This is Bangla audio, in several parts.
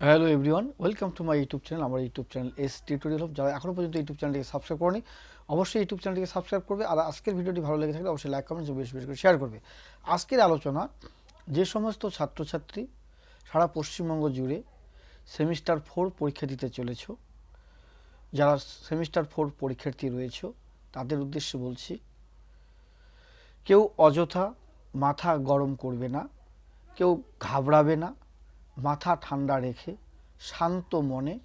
Hello everyone welcome to my YouTube channel আমার YouTube channel S tutorial of যারা এখনও পর্যন্ত ইউটিউব চ্যানেলটিকে সাবস্ক্রাইব করেনি, অবশ্যই ইউটিউব চ্যানেলটিকে সাবস্ক্রাইব করবে, আর আজকের ভিডিওটি ভালো লেগে থাকলে অবশ্যই লাইক কমেন্ট বেশি বেশি করে শেয়ার করবে। আজকের আলোচনা, যে সমস্ত ছাত্রছাত্রী সারা পশ্চিমবঙ্গ জুড়ে সেমিস্টার ফোর পরীক্ষা দিতে চলেছ, যারা সেমিস্টার ফোর পরীক্ষার্থী রয়েছে, তাদের উদ্দেশ্যে বলছি, কেউ অযথা মাথা গরম করবে না, কেউ ঘাবড়াবে না মাথা ঠান্ডা রেখে শান্ত মনে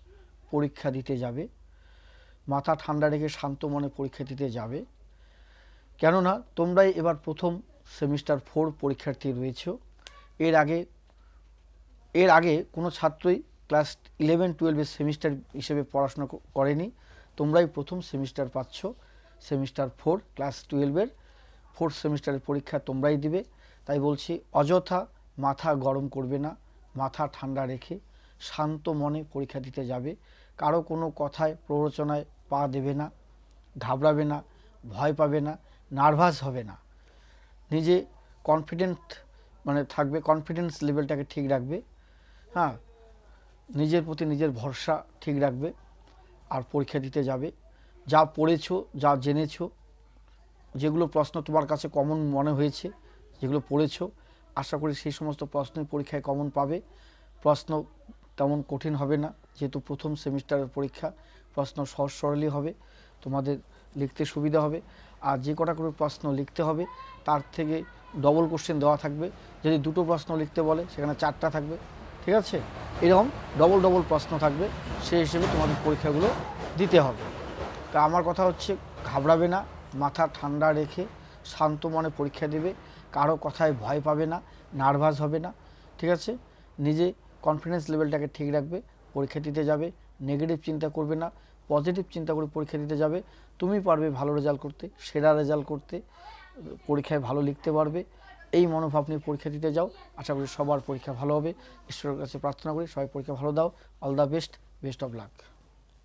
পরীক্ষা দিতে যাবে। মাথা ঠান্ডা রেখে শান্ত মনে পরীক্ষা দিতে যাবে। কেননা তোমরাই এবার প্রথম সেমিস্টার ফোর পরীক্ষার্থী রয়েছ। এর আগে এর আগে কোনো ছাত্রই ক্লাস ইলেভেন, টুয়েলভের সেমিস্টার হিসেবে পড়াশোনা করেনি। তোমরাই প্রথম সেমিস্টার পাচ্ছ। সেমিস্টার ফোর, ক্লাস টুয়েলভের ফোর্থ সেমিস্টারের পরীক্ষা তোমরাই দিবে। তাই বলছি, অযথা মাথা গরম করবে না। মাথা ঠান্ডা রেখে শান্ত মনে পরীক্ষা দিতে যাবে। কারও কোনো কথায় প্ররোচনায় পা দেবে না, ঘাবড়াবে না, ভয় পাবে না, নার্ভাস হবে না। নিজে কনফিডেন্ট মানে থাকবে কনফিডেন্স লেভেলটাকে ঠিক রাখবে। হ্যাঁ নিজের প্রতি নিজের ভরসা ঠিক রাখবে আর পরীক্ষা দিতে যাবে। যা পড়েছো, যা জেনেছো, যেগুলো প্রশ্ন তোমার কাছে কমন মনে হয়েছে, যেগুলো পড়েছো আশা করি সেই সমস্ত প্রশ্নের পরীক্ষায় কমন পাবে। প্রশ্ন তেমন কঠিন হবে না, যেহেতু প্রথম সেমিস্টারের পরীক্ষা, প্রশ্ন সহজ সরলই হবে, তোমাদের লিখতে সুবিধা হবে। আর যে কটা করে প্রশ্ন লিখতে হবে, তার থেকে ডবল কোশ্চেন দেওয়া থাকবে। যদি দুটো প্রশ্ন লিখতে বলে, সেখানে চারটা থাকবে, ঠিক আছে? এরকম ডবল ডবল প্রশ্ন থাকবে সেই হিসেবে তোমাদের পরীক্ষাগুলো দিতে হবে। তা আমার কথা হচ্ছে, ঘাবড়াবে না, মাথা ঠান্ডা রেখে শান্ত মনে পরীক্ষা দেবে। কারও কথায় ভয় পাবে না নার্ভাস হবে না, ঠিক আছে? নিজে কনফিডেন্স লেভেলটাকে ঠিক রাখবে, পরীক্ষা দিতে যাবে নেগেটিভ চিন্তা করবে না পজিটিভ চিন্তা করে পরীক্ষা দিতে যাবে, তুমি পারবে ভালো রেজাল্ট করতে, সেরা রেজাল্ট করতে, পরীক্ষায় ভালো লিখতে পারবে, এই মনোভাব নিয়ে পরীক্ষা দিতে যাও, আশা করি সবার পরীক্ষা ভালো হবে, ঈশ্বরের কাছে প্রার্থনা করি, সবাই পরীক্ষা ভালো দাও all the best best of luck